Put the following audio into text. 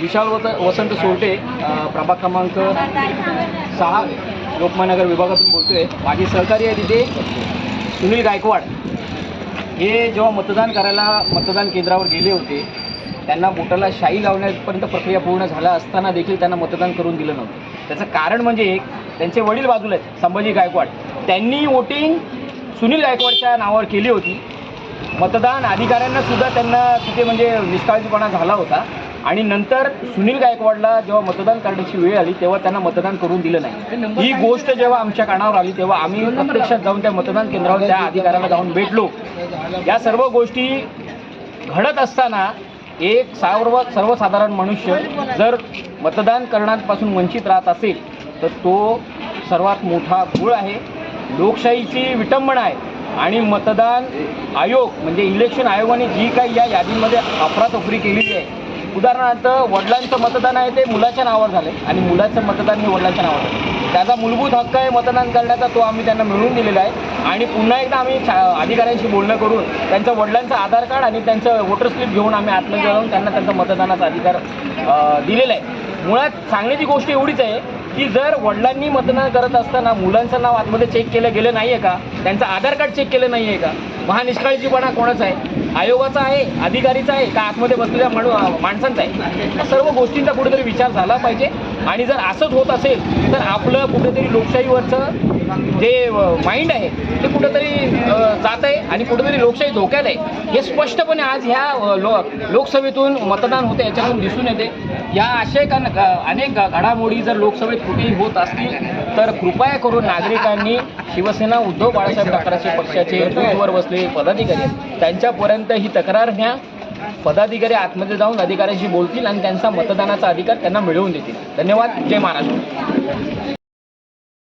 विशाल वत वसंत सोरटे प्रभाग क्रमांक सहा लोकमानगर विभागातून बोलतो आहे माझे सहकारी आहे तिथे सुनील गायकवाड. हे जेव्हा मतदान करायला मतदान केंद्रावर गेले होते त्यांना बोटाला शाई लावण्यापर्यंत प्रक्रिया पूर्ण झाला असताना देखील त्यांना मतदान करून दिलं नव्हतं. त्याचं कारण म्हणजे एक त्यांचे वडील बाजूला आहेत संभाजी गायकवाड. त्यांनी वोटिंग सुनील गायकवाडच्या नावावर केली होती. मतदान अधिकाऱ्यांना सुद्धा त्यांना तिथे म्हणजे निष्काळजीपणा झाला होता. आणि नंतर सुनील गायकवाडला जेव्हा मतदान करण्याची वेळ आली तेव्हा त्यांना मतदान करून दिलं नाही. ही गोष्ट जेव्हा आमच्या कानावर आली तेव्हा आम्ही प्रत्यक्षात जाऊन त्या मतदान केंद्रावर त्या अधिकाऱ्याला जाऊन भेटलो. या सर्व गोष्टी घडत असताना एक सर्व सर्वसाधारण मनुष्य जर मतदान करण्यापासून वंचित राहत असेल तर तो सर्वात मोठा घोळ आहे. लोकशाहीची विटंबना आहे. आणि मतदान आयोग म्हणजे इलेक्शन आयोगाने जी काही या यादीमध्ये अफरातफरी केलेली आहे उदाहरणार्थ वडिलांचं मतदान आहे ते मुलाच्या नावावर झालं आणि मुलाचं मतदान हे वडिलांच्या नावावर झालं त्याचा मूलभूत हक्क आहे मतदान करण्याचा तो आम्ही त्यांना मिळवून दिलेला आहे. आणि पुन्हा एकदा आम्ही छा- अधिकाऱ्यांशी बोलणं करून त्यांचं वडिलांचं आधार कार्ड आणि त्यांचं वोटर स्लिप घेऊन आम्ही आतमध्ये जाऊन त्यांना त्यांचा मतदानाचा अधिकार दिलेला आहे. मुळात सांगण्याची गोष्ट एवढीच आहे की जर वडिलांनी मतदान करत असताना मुलांचं नाव आतमध्ये चेक केलं गेलं नाही आहे का? त्यांचं आधार कार्ड चेक केलं नाही आहे का? महानिष्काळजीपणा निष्काळजीपणा कोणाचा आहे? आयोगाचा आहे अधिकारीचा आहे का आतमध्ये बसलेल्या माणू माणसांचा आहे. या सर्व गोष्टींचा कुठेतरी विचार झाला पाहिजे. आणि जर असंच होत असेल तर आपलं कुठेतरी लोकशाहीवरचं जे माइंड आहे ते कुठेतरी आणि कुठेतरी लोकशाही धोक्यात आहे. हे स्पष्टपणे आज ह्या लो लोकसभेतून मतदान होते याच्यातून दिसून येते. या आशयकान का अनेक घडामोडी जर लोकसभेत कुठेही होत असतील तर कृपया करून नागरिकांनी शिवसेना उद्धव बाळासाहेब ठाकरेचे पक्षाचे दूरवर बसलेले पदाधिकारी आहेत, त्यांच्यापर्यंत ही तक्रार न्या. पदाधिकारी आतमध्ये जाऊन अधिकाऱ्यांशी बोलतील आणि त्यांचा मतदानाचा अधिकार त्यांना मिळवून देतील. धन्यवाद. जय महाराष्ट्र.